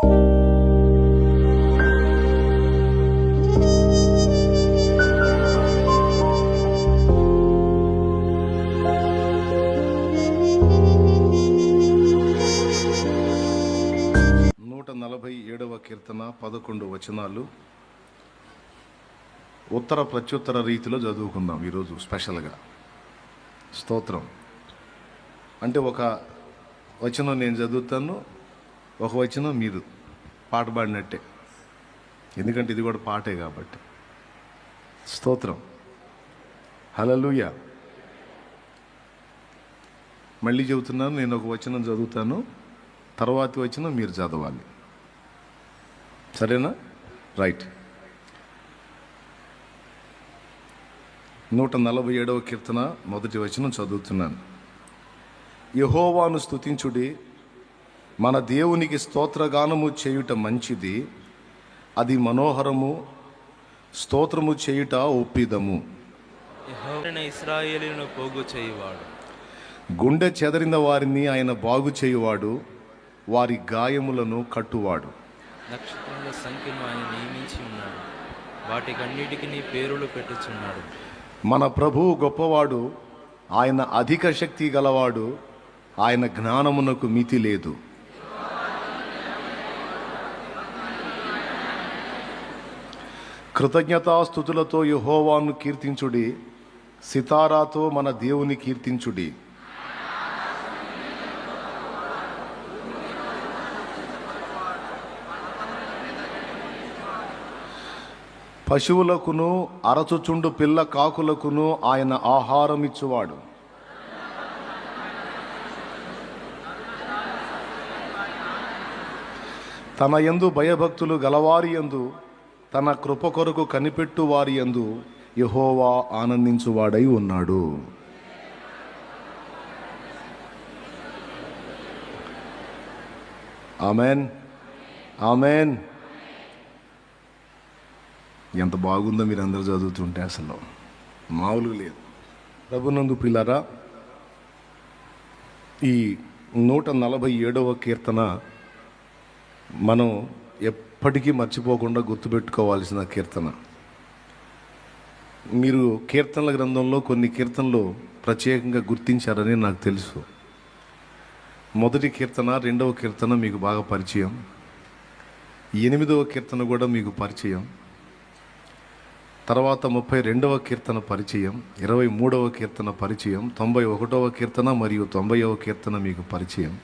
నూట నలభై ఏడవ కీర్తన పదకొండు వచనాలు ఉత్తర ప్రత్యుత్తర రీతిలో చదువుకుందాం ఈరోజు స్పెషల్గా. స్తోత్రం. అంటే ఒక వచనం నేను చదువుతాను ఒక వచనం మీరు పాట పాడినట్టే. ఎందుకంటే ఇది కూడా పాటే కాబట్టి. స్తోత్రం. హలలుయ మళ్ళీ చెబుతున్నాను నేను ఒక వచనం చదువుతాను తర్వాతి వచనం మీరు చదవాలి. సరేనా? రైట్. నూట నలభై ఏడవ కీర్తన మొదటి వచనం చదువుతున్నాను. యహోవాను స్తుతించుడి మన దేవునికి స్తోత్రగానము చేయుట మంచిది అది మనోహరము స్తోత్రము చేయుట ఒప్పిదము. ఇస్రాయేలును పోగు చేయువాడు. గుండె చెదరిన వారిని ఆయన బాగు చేయువాడు వారి గాయములను కట్టువాడు. నక్షత్రముల సంఖ్యను ఆయన నియమించి ఉన్నాడు. వాటికన్నిటికి నీ పేరులు పెట్టుచున్నాడు. మన ప్రభువు గొప్పవాడు ఆయన అధిక శక్తి గలవాడు ఆయన జ్ఞానమునకు మితి లేదు కృతజ్ఞతాస్థుతులతో యహోవాను కీర్తించుడి సితారాతో మన దేవుని కీర్తించుడి. పశువులకును అరచుచుండు పిల్ల కాకులకును ఆయన ఆహారం ఇచ్చువాడు తన ఎందు భయభక్తులు గలవారి యందు తన కృప కొరకు కనిపెట్టు వారి యందు యహోవా ఆనందించువాడై ఉన్నాడు. ఆమెన్. ఆమెన్. ఎంత బాగుందో మీరు అందరు చదువుతుంటే అసలు. మామూలుగా లేదు. ప్రభునందు పిల్లరా ఈ నూట నలభై ఏడవ కీర్తన మనం ఎప్పటికీ మర్చిపోకుండా గుర్తుపెట్టుకోవాల్సిన కీర్తన. మీరు కీర్తనల గ్రంథంలో కొన్ని కీర్తనలు ప్రత్యేకంగా గుర్తించారని నాకు తెలుసు. మొదటి కీర్తన రెండవ కీర్తన మీకు బాగా పరిచయం. ఎనిమిదవ కీర్తన కూడా మీకు పరిచయం. తర్వాత ముప్పై రెండవ కీర్తన పరిచయం ఇరవై మూడవ కీర్తన పరిచయం తొంభై ఒకటవ కీర్తన మరియు తొంభైవ కీర్తన మీకు పరిచయం.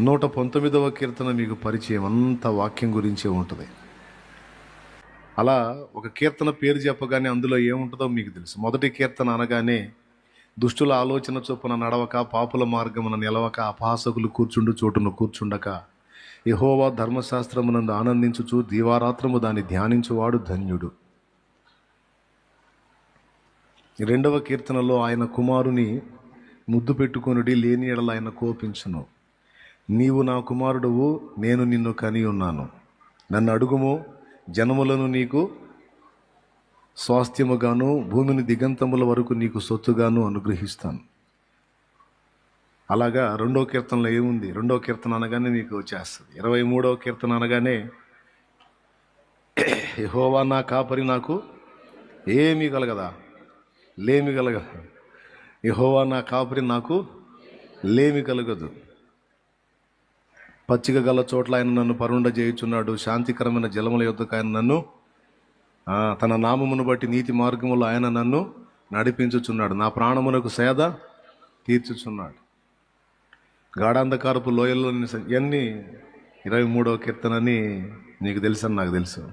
నూట పంతొమ్మిదవ కీర్తన మీకు పరిచయం. అంత వాక్యం గురించే ఉంటుంది. అలా ఒక కీర్తన పేరు చెప్పగానే అందులో ఏముంటుందో మీకు తెలుసు. మొదటి కీర్తన అనగానే దుష్టుల ఆలోచన చొప్పున నడవక పాపుల మార్గమున నిలవక అపహాసకులు కూర్చుండు చోటును కూర్చుండక యహోవా ధర్మశాస్త్రమునందు ఆనందించుచు దీవారాత్రము దాన్ని ధ్యానించువాడు ధన్యుడు. రెండవ కీర్తనలో ఆయన కుమారుని ముద్దు పెట్టుకొనుడి లేని ఎడల ఆయన కోపించును. నీవు నా కుమారుడువు నేను నిన్ను కని ఉన్నాను. నన్ను అడుగుము జనములను నీకు స్వాస్థ్యముగాను భూమిని దిగంతముల వరకు నీకు సొత్తుగాను అనుగ్రహిస్తాను. అలాగా రెండో కీర్తనలో ఏముంది? రెండో కీర్తన అనగానే నీకు వచ్చేస్తుంది. ఇరవై మూడో కీర్తన అనగానే యహోవా నా కాపరి నాకు ఏమీ కలగదా? లేమి కలగదు. యహోవా నా కాపరి నాకు లేమి కలగదు. పచ్చిక గల చోట్ల ఆయన నన్ను పరుండ చేయుచున్నాడు. శాంతికరమైన జలముల యొద్దకు ఆయన నన్ను తన నామమును బట్టి నీతి మార్గములో ఆయన నన్ను నడిపించుచున్నాడు. నా ప్రాణమునకు సేద తీర్చుచున్నాడు. గాఢాంధకారపు లోయల్లో ఎన్ని ఇరవై మూడవ కీర్తనని నీకు తెలుసని నాకు తెలుసు.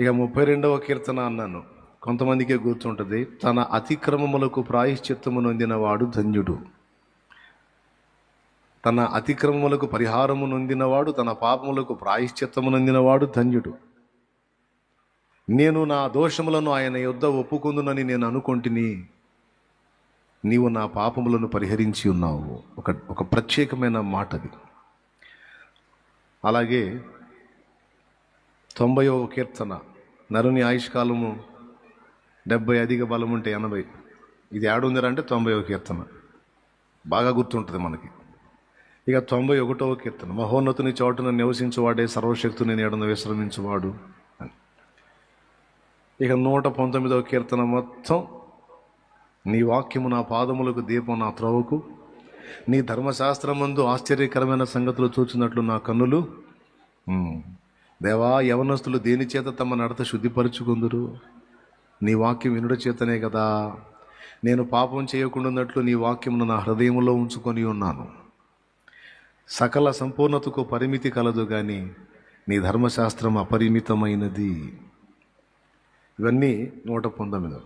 ఇక ముప్పై రెండవ కీర్తన అన్నాను. కొంతమందికే గుర్తుంటుంది. తన అతిక్రమములకు ప్రాయశ్చిత్తము నొందినవాడు ధన్యుడు. తన అతిక్రమములకు పరిహారము నొందినవాడు తన పాపములకు ప్రాయశ్చిత్తము నొందినవాడు ధన్యుడు. నేను నా దోషములను ఆయన యుద్ధ ఒప్పుకుందునని నేను అనుకొంటిని నీవు నా పాపములను పరిహరించి ఉన్నావు. ఒక ఒక ప్రత్యేకమైన మాట అది అలాగే తొంభైవ కీర్తన నరుని ఆయుష్కాలము డెబ్బై అధిక బలం ఉంటే ఎనభై. ఇది ఏడుందిరా అంటే తొంభైవ కీర్తన. బాగా గుర్తుంటుంది మనకి. ఇక తొంభై ఒకటవ కీర్తన. మహోన్నతుని చోటున నివసించువాడే సర్వశక్తుని నీడను విశ్రమించువాడు అని. ఇక నూట పంతొమ్మిదవ కీర్తన మొత్తం. నీ వాక్యము నా పాదములకు దీపం నా త్రోవకు. నీ ధర్మశాస్త్రమందు ఆశ్చర్యకరమైన సంగతులు చూచినట్లు నా కన్నులు. దేవా యవనస్తులు దేని చేత తమ నడత శుద్ధిపరుచుకుందరు? నీ వాక్యం వినుడ చేతనే కదా. నేను పాపం చేయకుండాన్నట్లు నీ వాక్యమును నా హృదయంలో ఉంచుకొని ఉన్నాను. సకల సంపూర్ణతకు పరిమితి కలదు కానీ నీ ధర్మశాస్త్రం అపరిమితమైనది. ఇవన్నీ నూట పంతొమ్మిది.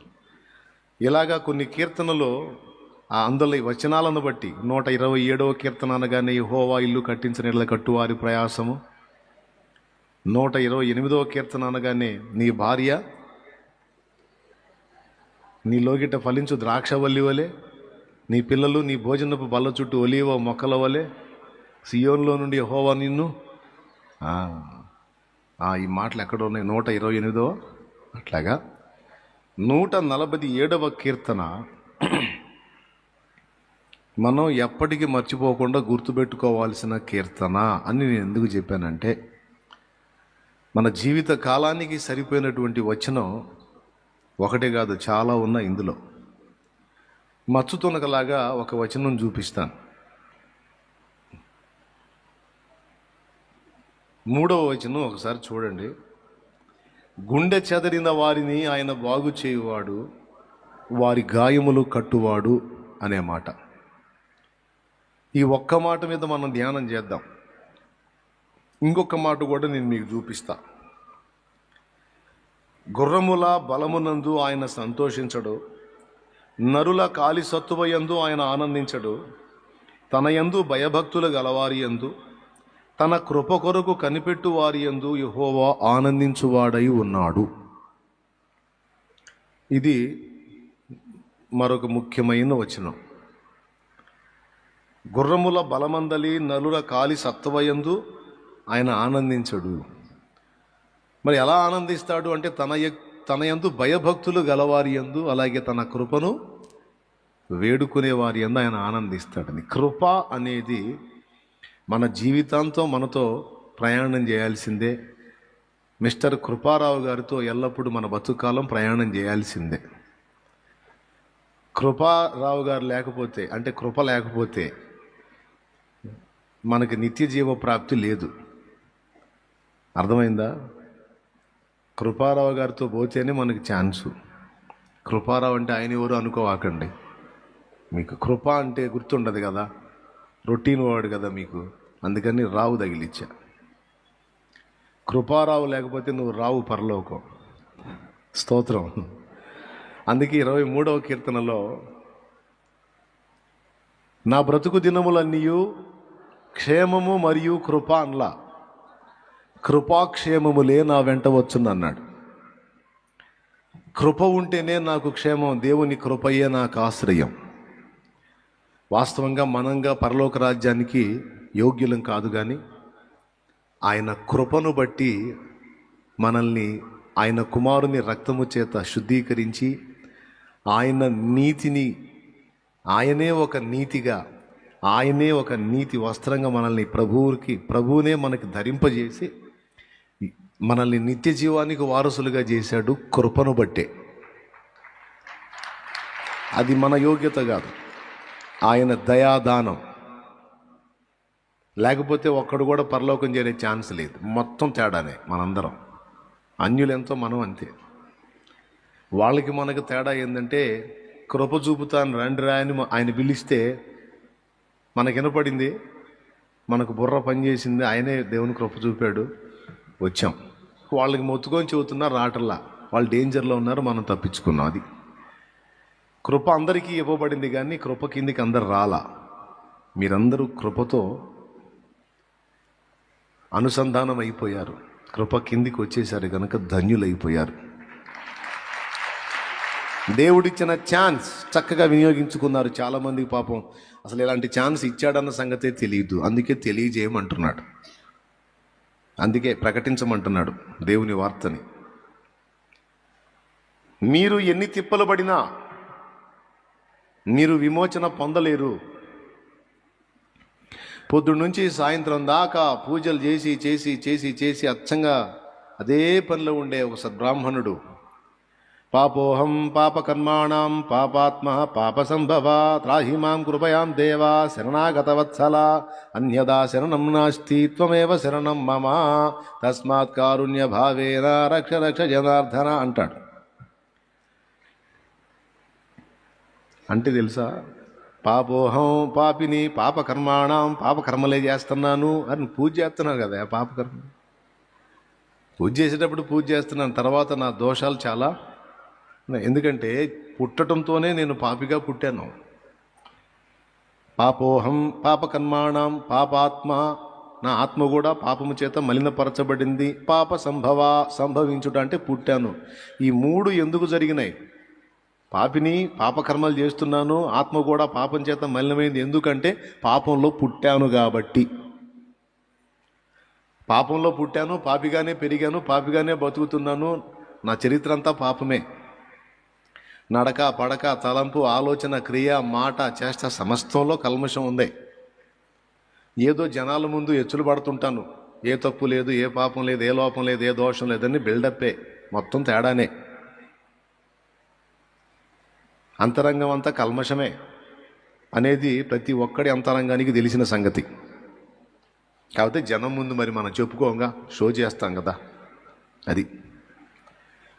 ఇలాగా కొన్ని కీర్తనలో ఆ అందులో వచనాలను బట్టి నూట ఇరవై ఏడవ కీర్తన అనగానే హోవా ఇల్లు కట్టించిన ఇళ్ళ కట్టువారి ప్రయాసము. నూట ఇరవై ఎనిమిదవ కీర్తన అనగానే నీ భార్య నీ లోగిట ఫలించు ద్రాక్షవల్లి వలె నీ పిల్లలు నీ భోజనపు బల్ల చుట్టూ ఒలివ మొక్కల వలె సియోన్లో నుండి యహోవా నిన్ను? ఈ మాటలు ఎక్కడ ఉన్నాయి? నూట ఇరవై ఎనిమిదో అట్లాగా? నూట నలభై ఏడవ కీర్తన. మనం ఎప్పటికీ మర్చిపోకుండా గుర్తుపెట్టుకోవాల్సిన కీర్తన అని నేను ఎందుకు చెప్పానంటే మన జీవిత కాలానికి సరిపోయినటువంటి వచనం ఒకటే కాదు చాలా ఉన్నాయి ఇందులో. మచ్చుతునకలాగా ఒక వచనం చూపిస్తాను. మూడవ వచనం ఒకసారి చూడండి. గుండె చెదరిన వారిని ఆయన బాగు చేయువాడు వారి గాయములు కట్టువాడు అనే మాట. ఈ ఒక్క మాట మీద మనం ధ్యానం చేద్దాం. ఇంకొక మాట కూడా నేను మీకు చూపిస్తా. గుర్రముల బలమునందు ఆయన సంతోషించడు నరుల కాలి సత్తువయందు ఆయన ఆనందించడు తన యందు భయభక్తులు గలవారి యందు తన కృప కొరకు కనిపెట్టు వారి యందు యహోవా ఆనందించువాడై ఉన్నాడు. ఇది మరొక ముఖ్యమైన వచనం. గుర్రముల బలమందలి నలుల కాలి సత్వయందు ఆయన ఆనందించడు. మరి ఎలా ఆనందిస్తాడు అంటే తన తన యందు భయభక్తులు గలవారి యందు అలాగే తన కృపను వేడుకునే వారి యందు ఆయన ఆనందిస్తాడని. కృప అనేది మన జీవితాంతం మనతో ప్రయాణం చేయాల్సిందే. మిస్టర్ కృపారావు గారితో ఎల్లప్పుడూ మన బతుకాలం ప్రయాణం చేయాల్సిందే. కృపారావు గారు లేకపోతే అంటే కృప లేకపోతే మనకి నిత్య జీవ ప్రాప్తి లేదు. అర్థమైందా? కృపారావు గారితో పోతేనే మనకి ఛాన్సు. కృపారావు అంటే ఆయన ఎవరు అనుకోవాకండి. మీకు కృప అంటే గుర్తుండదు కదా. రొటీన్ వాడు కదా మీకు. అందుకని రావు తగిలిచ్చా. కృపారావు లేకపోతే నువ్వు రావు పరలోకం. స్తోత్రం. అందుకే ఇరవై మూడవ కీర్తనలో నా బ్రతుకు దినములన్నీయు క్షేమము మరియు కృప అన్లా. కృపాక్షేమములే నా వెంట వచ్చునన్నాడు కృప ఉంటేనే నాకు క్షేమం దేవుని కృపయే నాకు ఆశ్రయం. వాస్తవంగా మనంగా పరలోక రాజ్యానికి యోగ్యులం కాదు కానీ ఆయన కృపను బట్టి మనల్ని ఆయన కుమారుని రక్తము చేత శుద్ధీకరించి ఆయన నీతిని ఆయనే ఒక నీతిగా ఆయనే ఒక నీతి వస్త్రంగా మనల్ని ప్రభువుకి ప్రభువునే మనకి ధరింపజేసి మనల్ని నిత్య జీవానికి వారసులుగా చేశాడు కృపను బట్టే. అది మన యోగ్యత కాదు. ఆయన దయాదానం. లేకపోతే ఒక్కడు కూడా పరలోకం చేరే ఛాన్స్ లేదు. మొత్తం తేడానే మనందరం. అన్యులెంతో మనం అంతే. వాళ్ళకి మనకు తేడా ఏంటంటే కృప చూపుతాను రండి రా అని ఆయన పిలిస్తే మనకు వినపడింది. మనకు బుర్ర పనిచేసింది ఆయనే దేవుని కృప చూపాడు. వచ్చాం. వాళ్ళకి మొత్తుకొని చెబుతున్నారు రాటల్లా. వాళ్ళు డేంజర్లో ఉన్నారు. మనం తప్పించుకున్నాం. అది. కృప అందరికీ ఇవ్వబడింది కానీ కృప కిందికి అందరు రాలా. మీరందరూ కృపతో అనుసంధానం అయిపోయారు. కృప కిందికి వచ్చేసారు కనుక ధన్యులైపోయారు. దేవుడిచ్చిన ఛాన్స్ చక్కగా వినియోగించుకున్నారు చాలామందికి పాపం. అసలు ఇలాంటి ఛాన్స్ ఇచ్చాడన్న సంగతే తెలియదు. అందుకే తెలియజేయమంటున్నాడు. అందుకే ప్రకటించమంటున్నాడు దేవుని వార్తని. మీరు ఎన్ని తిప్పలు పడినా మీరు విమోచన పొందలేరు. పొద్దున్న నుంచి సాయంత్రం దాకా పూజలు చేసి చేసి చేసి చేసి అచ్చంగా అదే పనిలో ఉండే ఒక సద్బ్రాహ్మణుడు. పాపోహం పాపకర్మాణం పాపాత్మ పాప సంభవ త్రాహిమాం కృపయాం దేవా శరణాగతవత్సల అన్యదా శరణం నాస్తి త్వమేవ శరణం మమ తస్మాత్ కారుణ్య భావేన రక్ష రక్ష జనార్దన అంటాడు. అంటే తెలుసా? పాపోహం పాపిని పాపకర్మాణం పాపకర్మలే చేస్తున్నాను అని పూజ చేస్తున్నాను కదా పాపకర్మ. పూజ చేసేటప్పుడు పూజ చేస్తున్నాను తర్వాత నా దోషాలు చాలా ఎందుకంటే పుట్టడంతోనే నేను పాపిగా పుట్టాను. పాపోహం పాపకర్మాణం పాపాత్మ నా ఆత్మ కూడా పాపము చేత మలినపరచబడింది. పాప సంభవ సంభవించుట అంటే పుట్టాను. ఈ మూడు ఎందుకు జరిగినాయి? పాపిని పాపకర్మలు చేస్తున్నాను ఆత్మ కూడా పాపం చేత మలినమైంది. ఎందుకంటే పాపంలో పుట్టాను కాబట్టి. పాపంలో పుట్టాను పాపిగానే పెరిగాను పాపిగానే బతుకుతున్నాను. నా చరిత్ర అంతా పాపమే. నడక పడక తలంపు ఆలోచన క్రియ మాట చేష్ట సమస్తంలో కల్మషం ఉంది. ఏదో జనాల ముందు ఎచ్చులు పడుతుంటాను. ఏ తప్పు లేదు ఏ పాపం లేదు ఏ లోపం లేదు ఏ దోషం లేదని బిల్డప్పే. మొత్తం తేడానే. అంతరంగం అంతా కల్మషమే అనేది ప్రతి ఒక్కడి అంతరంగానికి తెలిసిన సంగతి. కాకపోతే జనం ముందు మరి మనం చెప్పుకోగా షో చేస్తాం కదా అది.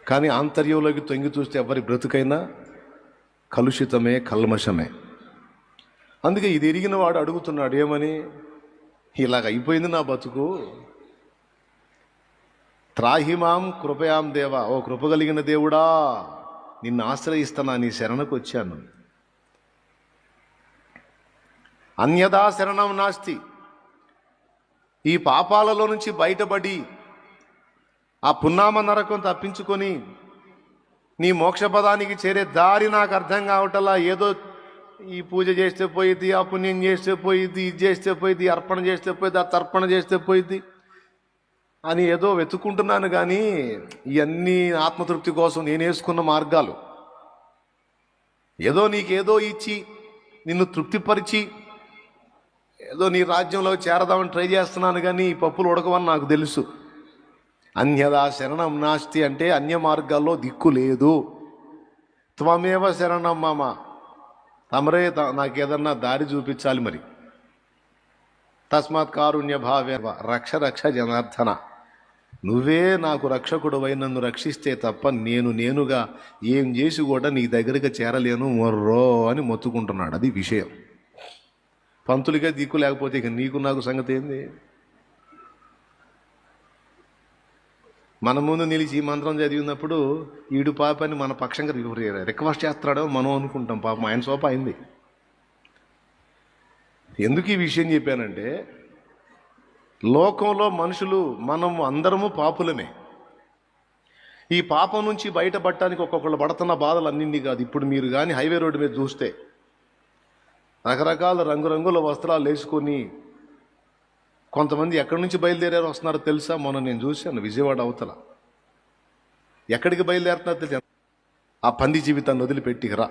కానీ ఆంతర్యంలోకి తొంగి చూస్తే ఎవరి బ్రతుకైనా కలుషితమే కల్మషమే. అందుకే ఇది ఎరిగిన వాడు అడుగుతున్నాడు ఏమని? ఇలాగ అయిపోయింది నా బతుకు. త్రాహిమాం కృపయాం దేవా ఓ కృప కలిగిన దేవుడా నిన్ను ఆశ్రయిస్తున్నా నీ శరణకు వచ్చాను. అన్యదా శరణం నాస్తి. ఈ పాపాలలో నుంచి బయటపడి ఆ పున్నామ నరకం తప్పించుకొని నీ మోక్షపదానికి చేరే దారి నాకు అర్థం కావటలా ఏదో ఈ పూజ చేస్తే పోయిద్ది ఆ పుణ్యం చేస్తే పోయిద్ది ఇది చేస్తే పోయిద్ది అర్పణ చేస్తే పోయిద్ది ఆ తర్పణ చేస్తే పోయిద్ది. అని ఏదో వెతుక్కుంటున్నాను కానీ ఇవన్నీ ఆత్మతృప్తి కోసం నేను వేసుకున్న మార్గాలు. ఏదో నీకేదో ఇచ్చి నిన్ను తృప్తిపరిచి ఏదో నీ రాజ్యంలో చేరదామని ట్రై చేస్తున్నాను కానీ ఈ పప్పులు ఉడకవని నాకు తెలుసు. అన్యదా శరణం నాస్తి అంటే అన్య మార్గాల్లో దిక్కు లేదు. త్వమేవ శరణం మామ. తమరే త- నాకు ఏదన్నా దారి చూపించాలి మరి. తస్మాత్ కారుణ్య భావే రక్ష రక్ష జనార్దన. నువ్వే నాకు రక్షకుడువై నన్ను రక్షిస్తే తప్ప నేను నేనుగా ఏం చేసి కూడా నీ దగ్గరికి చేరలేను మొర్రో అని మొత్తుకుంటున్నాడు. అది విషయం. పంతులుగా దిక్కు లేకపోతే ఇక నీకు నాకు సంగతి ఏంది? మన ముందు నిలిచి ఈ మంత్రం చదివినప్పుడు ఈడు పాప అని మన పక్షంగా రిక్వెస్ట్ చేస్తాడో మనం అనుకుంటాం. పాపం ఆయన సోప అయింది ఎందుకు ఈ విషయం చెప్పానంటే లోకంలో మనుషులు మనము అందరము పాపులమే. ఈ పాపం నుంచి బయటపడటానికి ఒక్కొక్కళ్ళు పడుతున్న బాధలు అన్నింటి కాదు. ఇప్పుడు మీరు కానీ హైవే రోడ్డు మీద చూస్తే రకరకాల రంగురంగుల వస్త్రాలు వేసుకొని కొంతమంది ఎక్కడి నుంచి బయలుదేరారు వస్తున్నారో తెలుసా? మొన్న నేను చూశాను విజయవాడ అవతల. ఎక్కడికి బయలుదేరుతున్నారో తెలుసా? ఆ పంది జీవితాన్ని వదిలిపెట్టి రా.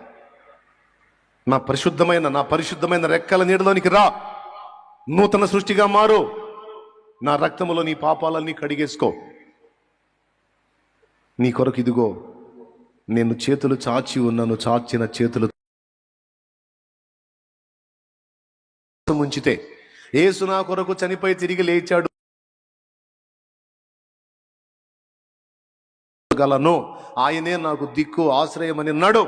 నా పరిశుద్ధమైన నా పరిశుద్ధమైన రెక్కల నీడలోనికి రా. నూతన సృష్టిగా మారు. నా రక్తములో నీ పాపాలన్నీ కడిగేసుకో. నీ కొరకు ఇదిగో నేను చేతులు చాచి ఉన్నాను చాచిన చేతులు ముంచితే. ఏసు నా కొరకు చనిపోయి తిరిగి లేచాడు. గలను ఆయనే నాకు దిక్కు ఆశ్రయమని అన్నాడు.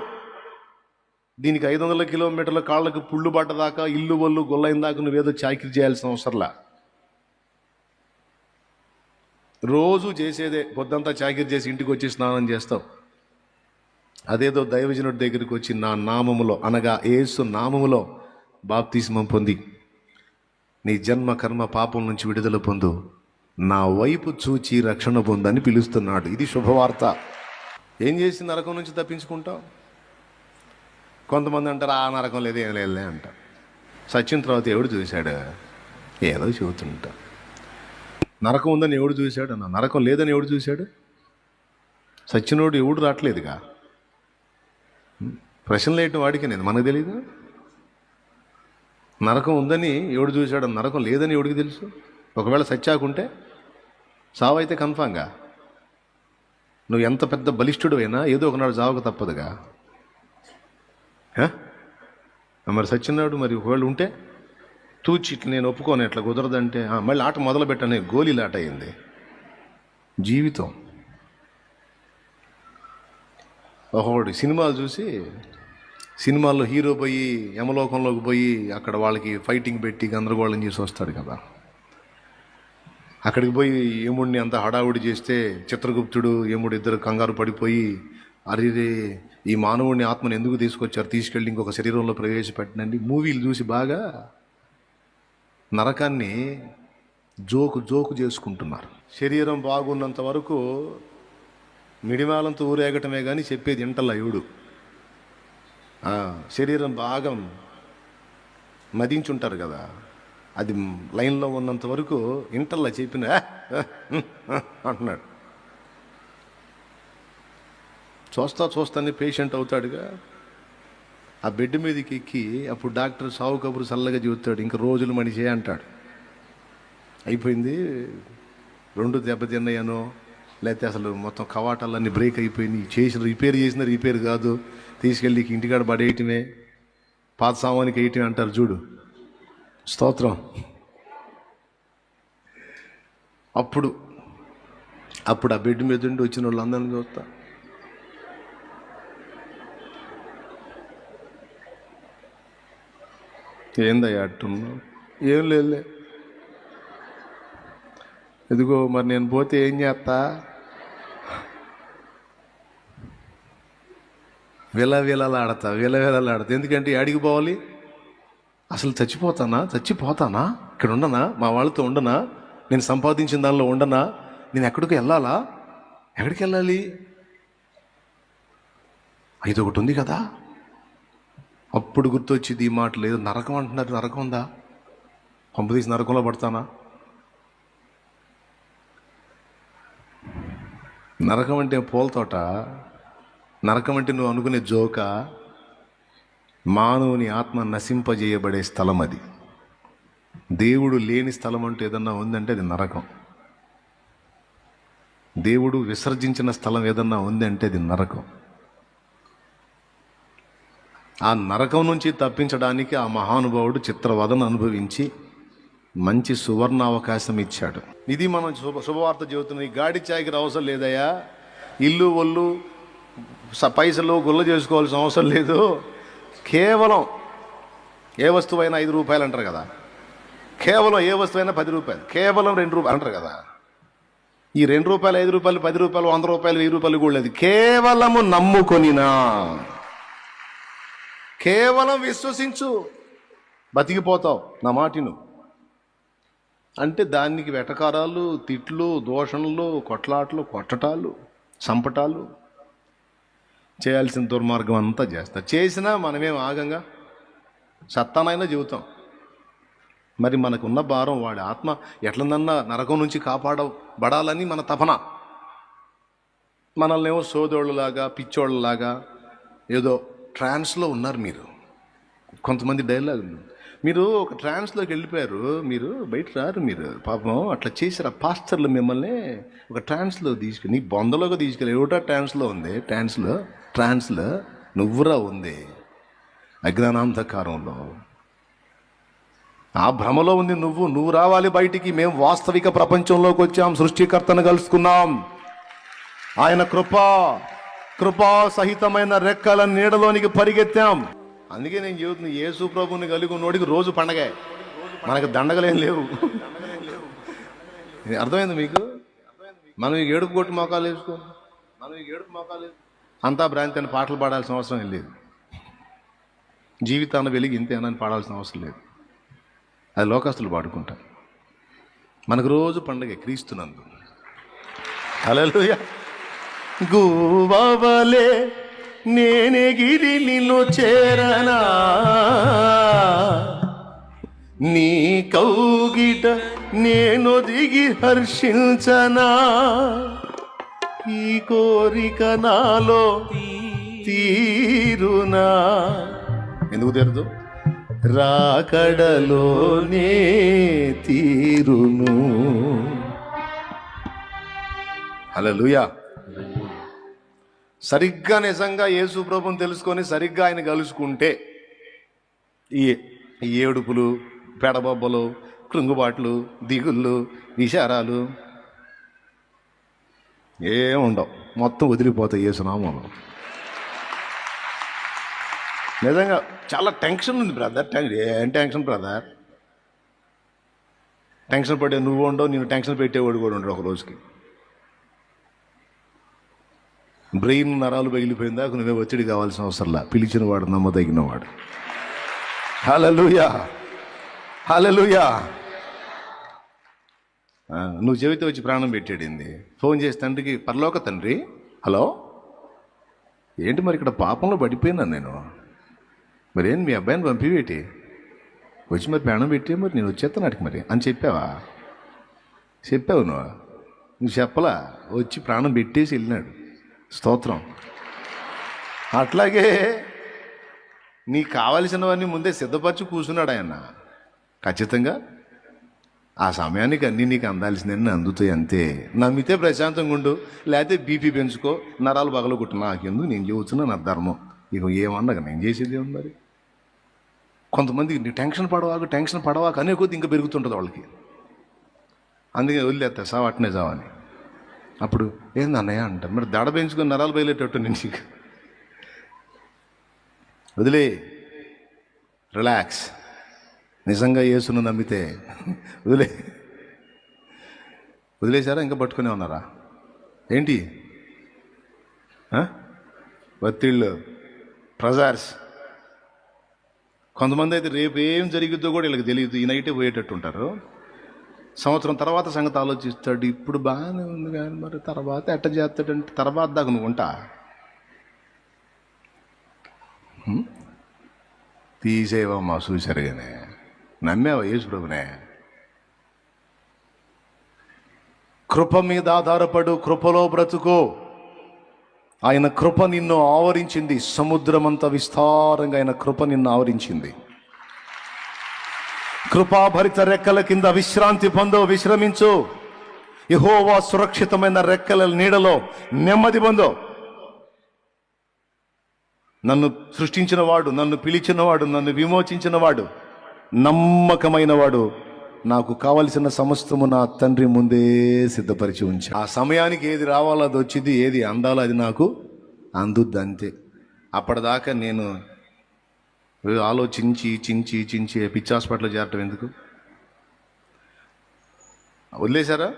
దీనికి ఐదు వందల కిలోమీటర్ల కాళ్ళకు పుళ్ళు పడ్డదాకా ఇల్లు వల్లు గొల్లైన దాకా నువ్వేదో చాకిరి చేయాల్సిన అవసరంలా? రోజు చేసేదే పొద్దంతా చాకిరి చేసి ఇంటికి వచ్చి స్నానం చేస్తావు అదేదో దైవజనుడి దగ్గరికి వచ్చి నా నామములో అనగా ఏసు నామములో బాప్తిస్మం పొంది నీ జన్మ కర్మ పాపం నుంచి విడుదల పొందు నా వైపు చూచి రక్షణ పొందని పిలుస్తున్నాడు. ఇది శుభవార్త. ఏం చేసి నరకం నుంచి తప్పించుకుంటావు? కొంతమంది అంటారు ఆ నరకం లేదు ఏం లేదులే అంట. సచిన్ తర్వాత ఎవడు చూశాడు? ఏదో చెబుతుంటా నరకం ఉందని ఎవడు చూశాడు? అన్న నరకం లేదని ఎవడు చూశాడు? సచ్చినోడు ఎవడు రావట్లేదుగా ప్రశ్నలు వేయటం వాడికి నేను మనకు తెలీదు? నరకం ఉందని ఎవడు చూశాడు? నరకం లేదని ఎవడికి తెలుసు? ఒకవేళ సచ్చాకుంటే? సావైతే కన్ఫామ్గా. నువ్వు ఎంత పెద్ద బలిష్ఠుడైనా ఏదో ఒకనాడు చావక తప్పదుగా. మరి సచ్చినాడు మరి ఒకవేళ ఉంటే? తూచి నేను ఒప్పుకోను ఇట్లా కుదరదంటే మళ్ళీ ఆట మొదలు పెట్టనే గోళీలాట అయింది. జీవితం. ఒకటి సినిమాలు చూసి సినిమాల్లో హీరో పోయి యమలోకంలోకి పోయి అక్కడ వాళ్ళకి ఫైటింగ్ పెట్టి గందరగోళం చేసి వస్తాడు కదా. అక్కడికి పోయి యముడిని అంత హడావుడి చేస్తే చిత్రగుప్తుడు యముడు ఇద్దరు కంగారు పడిపోయి అరిరే ఈ మానవుడిని ఆత్మను ఎందుకు తీసుకొచ్చారు? తీసుకెళ్ళి ఇంకొక శరీరంలో ప్రవేశపెట్టనండి. మూవీలు చూసి బాగా నరకాన్ని జోకు జోకు చేసుకుంటున్నారు. శరీరం బాగున్నంత వరకు మిడిమాలంతో ఊరేగటమే కానీ చెప్పేది ఇంటల్లా ఎవడు? శరీరం బాగా మదించుంటారు కదా. అది లైన్లో ఉన్నంత వరకు ఇంటల్లా చెప్పిన అంటున్నాడు. చూస్తా చూస్తానే పేషెంట్ అవుతాడుగా. ఆ బెడ్ మీదకి ఎక్కి అప్పుడు డాక్టర్ సావు కబురు చల్లగా చూస్తాడు ఇంక రోజులు మనిషే అంటాడు. అయిపోయింది. రెండు దెబ్బతిన్నాయానో లేకపోతే అసలు మొత్తం కవాటాలన్నీ బ్రేక్ అయిపోయినాయి. చేసిన రిపేర్ చేసిన రిపేర్ కాదు. తీసుకెళ్ళి ఇంటికాడ పడేయటమే. పాత సామానికి వేయటమే అంటారు చూడు. స్తోత్రం. అప్పుడు అప్పుడు ఆ బెడ్ మీద ఉండి వచ్చిన వాళ్ళందరినీ చూస్తా. ఏందయ్యా అట్టున్నావు ఏం లేదులే. ఇదిగో మరి నేను పోతే ఏం చేస్తా? విలవిలలాడతా విలవిలలాడతా. ఎందుకంటే అడిగి పోవాలి. అసలు చచ్చిపోతానా? చచ్చిపోతానా? ఇక్కడ ఉండనా? మా వాళ్ళతో ఉండనా? నేను సంపాదించిన దానిలో ఉండనా? నేను ఎక్కడికి వెళ్ళాలా? ఎక్కడికి వెళ్ళాలి? ఇది ఒకటి ఉంది కదా. అప్పుడు గుర్తొచ్చింది ఈ మాట లేదు నరకం అంటున్నారు. నరకం ఉందా? పంపదీసి నరకంలో పడతానా? నరకం అంటే పూలతోట నరకం అంటే నువ్వు అనుకునే జోక. మానవుని ఆత్మ నశింపజేయబడే స్థలం అది. దేవుడు లేని స్థలం అంటూ ఏదన్నా ఉందంటే అది నరకం. దేవుడు విసర్జించిన స్థలం ఏదన్నా ఉందంటే అది నరకం. ఆ నరకం నుంచి తప్పించడానికి ఆ మహానుభావుడు చిత్రవదను అనుభవించి మంచి సువర్ణ అవకాశం ఇచ్చాడు. ఇది మనం శుభ శుభవార్త చెబుతున్నాయి ఈ గాడి చాయికి అవసరం లేదయ్యా. ఇల్లు ఒళ్ళు స- పైసలు గుల్ల చేసుకోవాల్సిన అవసరం లేదు. కేవలం ఏ వస్తువైనా ఐదు రూపాయలు అంటారు కదా. కేవలం ఏ వస్తువైనా పది రూపాయలు. కేవలం రెండు రూపాయలు అంటారు కదా. ఈ రెండు రూపాయలు ఐదు రూపాయలు పది రూపాయలు వంద రూపాయలు వెయ్యి రూపాయలు కూడా లేదు. కేవలము నమ్ముకొనినా. కేవలం విశ్వసించు. బతికిపోతావు నా మాటిను. అంటే దానికి వెటకారాలు తిట్లు దోషణలు కొట్లాట్లు కొట్టటాలు చంపటాలు. చేయాల్సిన దుర్మార్గం అంతా చేస్తా. చేసినా మనమేం ఆగంగా? సత్తానైనా చెబుతాం మరి మనకున్న భారం వాడి ఆత్మ ఎట్లనన్నా నరకం నుంచి కాపాడబడాలని మన తపన. మనల్నేమో సోదోళ్ళలాగా పిచ్చోళ్ళలాగా ఏదో ట్రాన్స్లో ఉన్నారు మీరు. కొంతమంది డైలాగ్ మీరు ఒక ట్రాన్స్లోకి వెళ్ళిపోయారు. మీరు బయట రారు మీరు. పాపం అట్లా చేశారు ఆ పాస్టర్లు మిమ్మల్ని ఒక ట్రాన్స్లో తీసుకెళ్ళి బొందలోకి తీసుకెళ్ళి ఏమిటా ట్రాన్స్లో ఉంది. ట్రాన్స్లో ట్రాన్స్లో నువ్వురా ఉంది. అజ్ఞానాంధకారంలో. ఆ భ్రమలో ఉంది నువ్వు. నువ్వు రావాలి బయటికి. మేము వాస్తవిక ప్రపంచంలోకి వచ్చాం. సృష్టికర్తను కలుసుకున్నాం. ఆయన కృప కృపా సహితమైన రెక్కల నీడలోనికి పరిగెత్తాం. అందుకే నేను చెబుతున్నా యేసు ప్రభుని కలిగి ఉన్నోడికి రోజు పండగే. మనకు దండగలేం లేవు. ఇది అర్థమైంది మీకు? మనం ఈ ఏడుపు కొట్టి మోకాలు వేసుకో. మనం ఈ ఏడుపు మోకాలు అంతా భ్రాంతి అని పాటలు పాడాల్సిన అవసరం లేదు. జీవితాన్ని వెలిగి ఇంతేనని పాడాల్సిన అవసరం లేదు. అది లోకస్తులు పాడుకుంటారు. మనకు రోజు పండగ క్రీస్తునందు. హల్లెలూయా. గోవలే నేనెగిరి నిన్ను చేరనా? నీ కౌగిట నేను దిగి హర్షించనా? ఈ కోరిక నాలో తీరునా? ఎందుకు తీరదు? రాకడలోనే తీరును. హల్లెలూయా. సరిగ్గా నిజంగా యేసు ప్రభుని తెలుసుకొని సరిగ్గా ఆయన కలుసుకుంటే ఈ ఏడుపులు పెడబొబ్బలు కృంగుబాట్లు దిగుళ్ళు విచారాలు ఏముండవు మొత్తం వదిలిపోతాయి యేసునామం నిజంగా చాలా టెన్షన్ ఉంది బ్రదర్. టెన్ ఏం టెన్షన్ బ్రదర్? టెన్షన్ పడే నువ్వు ఉండవు నేను టెన్షన్ పెట్టేవాడు కూడా ఉండడు ఒక రోజుకి. బ్రెయిన్ నరాలు పగిలిపోయిందా నువ్వే ఒత్తిడి కావాల్సిన అవసరంలా పిలిచిన వాడు నమ్మదగిన వాడు హలలుయా హలలుయా నువ్వు చెబితే వచ్చి ప్రాణం పెట్టాడింది. ఫోన్ చేసి తండ్రికి పరలోక తండ్రి హలో? ఏంటి మరి ఇక్కడ పాపంలో పడిపోయినా నేను? మరేం మీ అబ్బాయిని పంపివేటి వచ్చి మరి ప్రాణం పెట్టి మరి నేను వచ్చేస్తాను అడిగి మరి. అని చెప్పావా? చెప్పావు నువ్వు. నువ్వు చెప్పలా? వచ్చి ప్రాణం పెట్టేసి వెళ్ళినాడు. స్తోత్రం. అట్లాగే నీకు కావలసినవన్నీ ముందే సిద్ధపరచి కూర్చున్నాడు ఆయన. ఖచ్చితంగా ఆ సమయానికి అన్నీ నీకు అందాల్సినవన్నీ అందుతాయి అంతే. నమ్మితే ప్రశాంతంగా ఉండు. లేకపోతే బీపీ పెంచుకో. నరాలు పగలు కొట్టు నాకెందుకు? నేను చెబుతున్నా నా ధర్మం. ఇక ఏమన్నా నేను చేసేది ఏముంది మరి? కొంతమంది నీ టెన్షన్ పడవాకు టెన్షన్ పడవాకు అనే కొద్ది ఇంకా పెరుగుతుంటుంది వాళ్ళకి. అందుకే వదిలేస్తా సావు అట్నే చావని అప్పుడు ఏంది అన్నయ్య అంట. మరి దడ పెంచుకుని నరాలు బయలేటట్టు నేను నీకు. వదిలే. రిలాక్స్. నిజంగా యేసును నమ్మితే. వదిలే. వదిలేశారా? ఇంకా పట్టుకునే ఉన్నారా? ఏంటి? వత్తిళ్ళు ప్రజార్స్. కొంతమంది అయితే రేపు ఏం జరిగిద్దో కూడా వీళ్ళకి తెలియదు. ఈ నైటే పోయేటట్టు ఉంటారు సంవత్సరం తర్వాత సంగతి ఆలోచిస్తాడు. ఇప్పుడు బాగానే ఉంది కానీ మరి తర్వాత ఎట్ట చేస్తాడంటే తర్వాత దాకా నువ్వు ఉంటా. తీసేవమ్మా చూసరిగానే నమ్మేవా యేసుప్రభునే? కృప మీద ఆధారపడు కృపలో బ్రతుకో. ఆయన కృప నిన్ను ఆవరించింది. సముద్రమంత విస్తారంగా ఆయన కృప నిన్ను ఆవరించింది. కృపాభరిత రెక్కల కింద విశ్రాంతి పొందో విశ్రమించు. యహోవా సురక్షితమైన రెక్కల నీడలో నెమ్మది పొందో. నన్ను సృష్టించిన వాడు నన్ను పిలిచినవాడు నన్ను విమోచించినవాడు నమ్మకమైనవాడు. నమ్మకమైన వాడు నాకు కావలసిన సమస్తము నా తండ్రి ముందే సిద్ధపరిచి ఉంచి. ఆ సమయానికి ఏది రావాలో అది వచ్చింది ఏది అందాలో అది నాకు అందుద్ది అంతే. అప్పటిదాకా నేను ఆలోచించి చించి చించి పిచ్చి హాస్పిటల్లో చేరటం ఎందుకు? వదిలేశారా?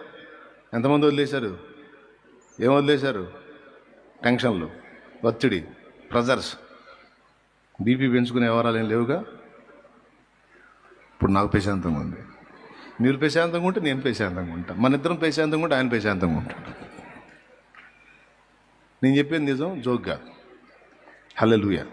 ఎంతమంది వదిలేశారు? ఏం వదిలేశారు? టెన్షన్లు ఒత్తిడి ప్రెజర్స్. బీపీ పెంచుకునే వ్యవహారాలు ఏం లేవుగా? ఇప్పుడు నాకు ప్రశాంతంగా ఉంది. మీరు ప్రశాంతంగా ఉంటే నేను ప్రశాంతంగా ఉంటాను మన ఇద్దరం ప్రశాంతంగా ఉంటే ఆయన ప్రశాంతంగా ఉంటాడు. నేను చెప్పేది నిజం జోక్గా. హల్లెలూయా.